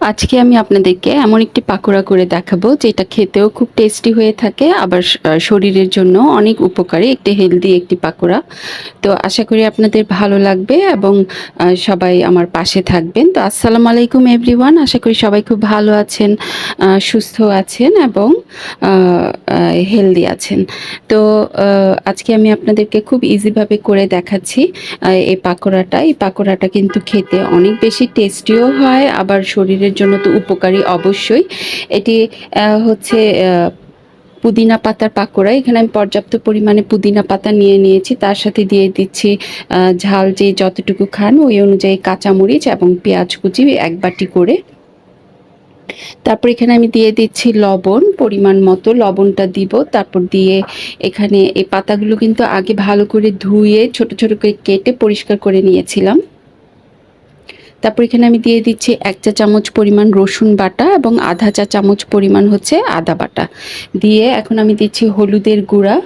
আজকে আমি আপনাদেরকে এমন একটি পাকোড়া করে দেখাবো, যেটা খেতেও খুব টেস্টি হয়ে থাকে, আবার শরীরের জন্য অনেক উপকারী, একটি হেলদি একটি পাকোড়া। তো আশা করি আপনাদের ভালো লাগবে এবং সবাই আমার পাশে থাকবেন। তো আসসালামু আলাইকুম এভরিওয়ান আশা করি সবাই খুব ভালো আছেন সুস্থ আছেন এবং হেলদি আছেন। তো আজকে আমি আপনাদেরকে খুব ইজিভাবে করে দেখাচ্ছি এই পাকোড়াটা। এই পাকোড়াটা কিন্তু খেতে অনেক বেশি টেস্টিও হয়, আবার শরীরের জন্য তো উপকারী অবশ্যই। এটি হচ্ছে পুদিনা পাতার পাকোড়া। এখানে আমি পর্যাপ্ত পরিমাণে পুদিনা পাতা নিয়ে নিয়েছি। তার সাথে দিয়ে দিচ্ছি ঝাল যে যতটুকু খান, ওই অনুযায়ী কাঁচামরিচ এবং পেঁয়াজ কুচি এক বাটি করে। তারপর এখানে আমি দিয়ে দিচ্ছি লবণ, পরিমাণ মতো লবণটা দিব। তারপর দিয়ে এখানে এই পাতাগুলো কিন্তু আগে ভালো করে ধুয়ে ছোট ছোট করে কেটে পরিষ্কার করে নিয়েছিলাম। তারপর এখানে আমি দিয়ে দিচ্ছি এক চা চামচ পরিমাণ রসুন বাটা এবং আধা চা চামচ পরিমাণ হচ্ছে আদা বাটা। দিয়ে এখন আমি দিচ্ছি হলুদের গুঁড়া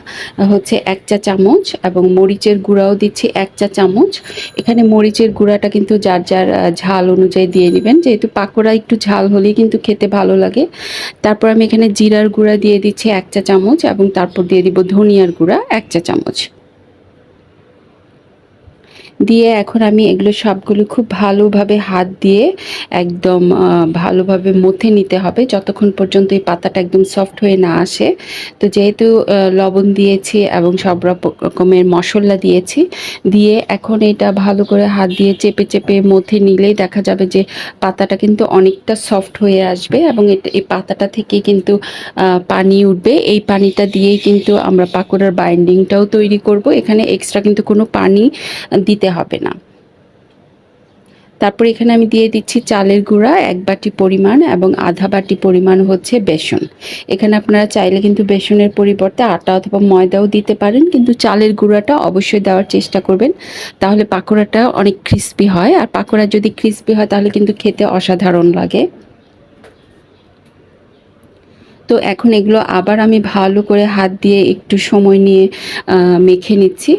হচ্ছে এক চা চামচ এবং মরিচের গুঁড়াও দিচ্ছি এক চা চামচ। এখানে মরিচের গুঁড়াটা কিন্তু যার যার ঝাল অনুযায়ী দিয়ে নেবেন। যেহেতু পাকোড়া একটু ঝাল হলেই কিন্তু খেতে ভালো লাগে। তারপর আমি এখানে জিরার গুঁড়া দিয়ে দিচ্ছি এক চা চামচ এবং তারপর দিয়ে দিব ধনিয়ার গুঁড়া এক চা চামচ। দিয়ে এখন আমি এগুলো সবগুলো খুব ভালোভাবে হাত দিয়ে একদম ভালোভাবে মথে নিতে হবে। যতক্ষণ পর্যন্ত এই পাতাটা একদম সফট হয়ে না আসে। তো যেহেতু লবণ দিয়েছি এবং সব রকম- রকমের মশলা দিয়েছি, দিয়ে এখন এটা ভালো করে হাত দিয়ে চেপে চেপে মথে নিলেই দেখা যাবে যে পাতাটা কিন্তু অনেকটা সফট হয়ে আসবে এবং এটা, এই পাতাটা থেকে কিন্তু পানি উঠবে। এই পানিটা দিয়েই কিন্তু আমরা পাকোড়ার বাইন্ডিংটাও তৈরি করব। এখানে এক্সট্রা কিন্তু কোনো পানি দিতে হবে না। তারপর এখানে আমি দিয়ে দিচ্ছি চালের গুঁড়া, এক বাটি পরিমাণ এবং আধা বাটি পরিমাণ হচ্ছে বেসন। এখানে আপনারা চাইলে কিন্তু বেসনের পরিবর্তে আটা অথবা ময়দাও দিতে পারেন, কিন্তু চালের গুঁড়াটা অবশ্যই দেওয়ার চেষ্টা করবেন। তাহলে পাকোড়াটা অনেক ক্রিস্পি হয়, আর পাকোড়া যদি ক্রিস্পি হয়, তাহলে কিন্তু খেতে অসাধারণ লাগে। তো এখন এগুলো আবার আমি ভালো করে হাত দিয়ে একটু সময় নিয়ে মেখে নিচ্ছি।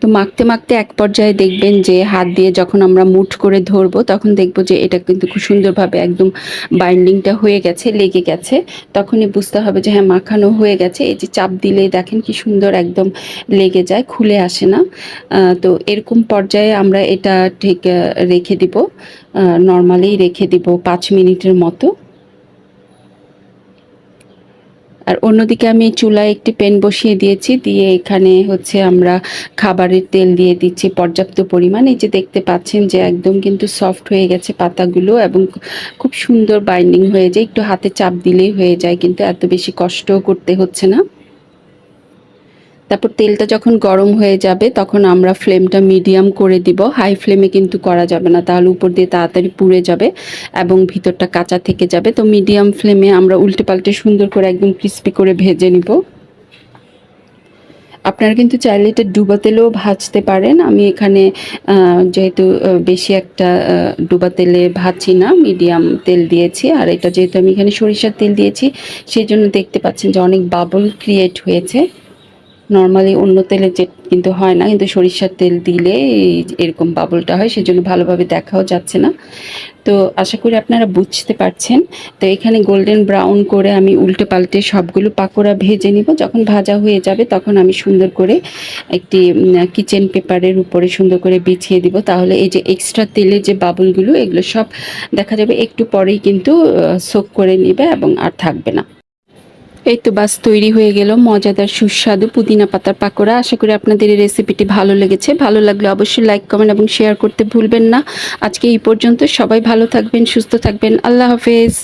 তো মাখতে মাখতে এক পর্যায়ে দেখবেন যে হাত দিয়ে যখন আমরা মুঠ করে ধরবো, তখন দেখব যে এটা কিন্তু খুব সুন্দরভাবে একদম বাইন্ডিংটা হয়ে গেছে, লেগে গেছে। তখনই বুঝতে হবে যে হ্যাঁ মাখানো হয়ে গেছে। এই যে চাপ দিলেই দেখেন কি সুন্দর একদম লেগে যায়, খুলে আসে না। তো এরকম পর্যায়ে আমরা এটা ঠিক রেখে দিব। নর্মালি রেখে দিব পাঁচ মিনিটের মতো। আর অন্যদিকে আমি চুলায় একটি প্যান বসিয়ে দিয়েছি। দিয়ে এখানে হচ্ছে আমরা খাবারের তেল দিয়ে দিচ্ছি পর্যাপ্ত পরিমাণ। এই যে দেখতে পাচ্ছেন যে একদম কিন্তু সফট হয়ে গেছে পাতাগুলো এবং খুব সুন্দর বাইন্ডিং হয়ে যায়। একটু হাতে চাপ দিলেই হয়ে যায়, কিন্তু এত বেশি কষ্টও করতে হচ্ছে না। তারপর তেলটা যখন গরম হয়ে যাবে, তখন আমরা ফ্লেমটা মিডিয়াম করে দিব। হাই ফ্লেমে কিন্তু করা যাবে না, তাহলে উপর দিয়ে তাড়াতাড়ি পুড়ে যাবে এবং ভিতরটা কাঁচা থেকে যাবে। তো মিডিয়াম ফ্লেমে আমরা উল্টে পাল্টে সুন্দর করে একদম ক্রিস্পি করে ভেজে নিব। আপনারা কিন্তু চাইলে এটা ডুবা তেলেও ভাজতে পারেন। আমি এখানে যেহেতু বেশি একটা ডুবা তেলে ভাজছি না, মিডিয়াম তেল দিয়েছি। আর এটা যেহেতু আমি এখানে সরিষার তেল দিয়েছি, সেই জন্য দেখতে পাচ্ছেন যে অনেক বাবল ক্রিয়েট হয়েছে। নর্মালি অন্য তেলে যে কিন্তু হয় না, কিন্তু সরিষার তেল দিলে এরকম বাবলটা হয়, সেজন্য ভালোভাবে দেখাও যাচ্ছে না। তো আশা করি আপনারা বুঝতে পারছেন। তো এখানে গোল্ডেন ব্রাউন করে আমি উল্টে পাল্টে সবগুলো পাকোড়া ভেজে নিব। যখন ভাজা হয়ে যাবে, তখন আমি সুন্দর করে একটি কিচেন পেপারের উপরে সুন্দর করে বিছিয়ে দিব। তাহলে এই যে এক্সট্রা তেলের যে বাবলগুলো এগুলো সব দেখা যাবে একটু পরেই কিন্তু সোক করে নেবে এবং আর থাকবে না। এই তো বাস তৈরি হয়ে গেল। মজাদার সুস্বাদু পুদিনা পাতার পাকোড়া। আশা করি আপনাদের এই রেসিপিটি ভালো লেগেছে। ভালো লাগলে অবশ্যই লাইক কমেন্ট এবং শেয়ার করতে ভুলবেন না। আজকে এই পর্যন্ত সবাই ভালো থাকবেন, সুস্থ থাকবেন। আল্লাহ হাফেজ।